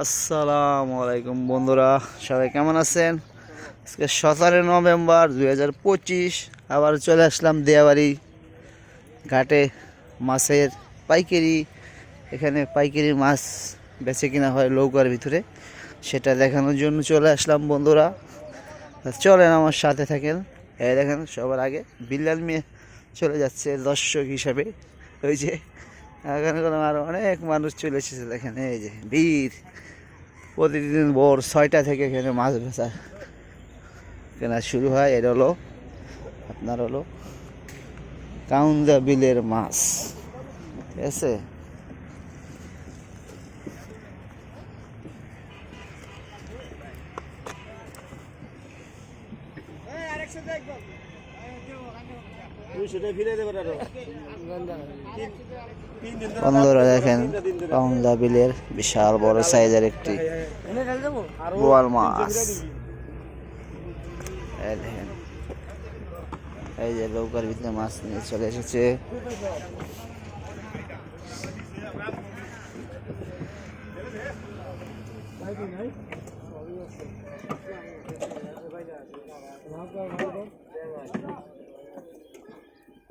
আসসালামু আলাইকুম বন্ধুরা, সবাই কেমন আছেন? আজকে সতেরো নভেম্বর দুই হাজার পঁচিশ, আবার চলে আসলাম দেয়াবাড়ি ঘাটে মাছের পাইকারি। এখানে পাইকারি মাছ বেচে কিনা হয় নৌকার ভিতরে, সেটা দেখানোর জন্য চলে আসলাম বন্ধুরা। চলেন আমার সাথে থাকেন। এই দেখেন, সবার আগে বিল্লাল মেয়ে চলে যাচ্ছে দর্শক হিসাবে। ওই যে এখানে আরও অনেক মানুষ চলে এসেছে, দেখেন, এই যে ভিড় প্রতিদিন ভোর ছয়টা থেকে এখানে মাছ বেচা কেনা শুরু হয়। এটা হলো, আপনার হলো কাউন্দা বিলের মাছ। ঠিক আছে? বন্ধুরা দেখেন কাউন্দা বিলের বিশাল বড় সাইজের একটি বোয়াল মাছ। দেখেন, এই যে নৌকার ভিতরে মাছ নিয়ে চলে এসেছে।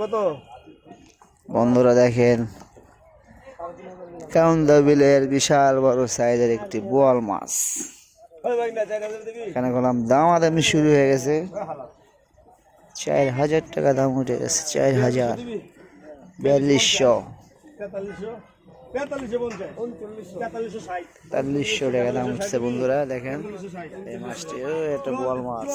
কত? বন্ধুরা দেখেন কাউন্দা বিলের বিশাল বড় সাইজের একটি বোয়াল মাছ। এখানে গেলাম দামাদামি শুরু হয়ে গেছে। চার হাজার টাকা দাম উঠে গেছে, চার হাজার। বিয়াল্লিশশো। তেতাল্লিশশো টাকা দাম উঠছে বন্ধুরা, দেখেন। এই মাছটি এটা বোয়াল মাছ।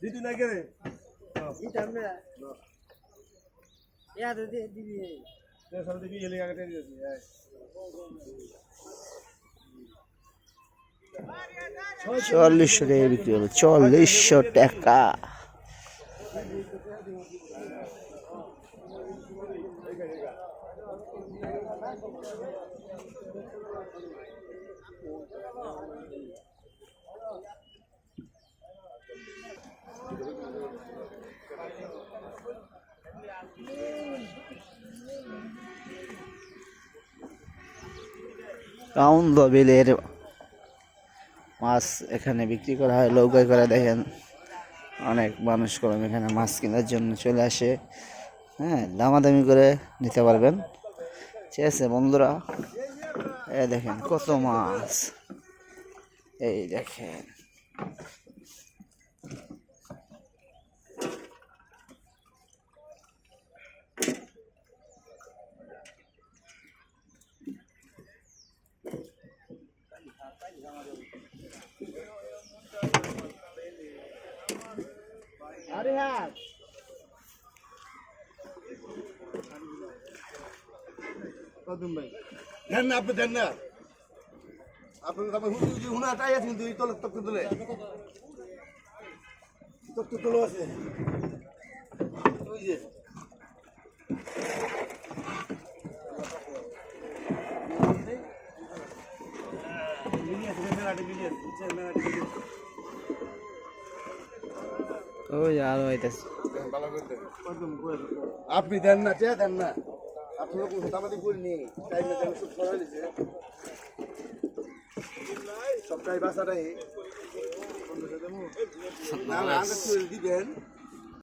দিদি কেরে দিবি চল্লিশশো টাকা বিক্রি হলো চল্লিশশো টাকা। কাউন্দ বিলের মাছ এখানে বিক্রি করা হয়, লৌকায় করে দেখেন। অনেক মানুষ কলম এখানে মাছ কেনার জন্য চলে আসে। হ্যাঁ দামাদামি করে নিতে পারবেন। ঠিক আছে বন্ধুরা এ দেখেন কত মাছ। এই দেখেন। হ্যাঁ কদম ভাই দেন না আপনি দেন না। আপনি আমার হুজুর হুনাটাই আছে কিন্তু এই তলে তক্ত তুলে। তক্ত তুলো আছে। ওই যে। ওই আর আপনি দেন না চেয়ে দেন না। আপনি লোক মোটামুটি বলিনি টাইমে টাইমে সব সরাই দিছে। সপ্তাহে বাসাটাই না না দিবেন।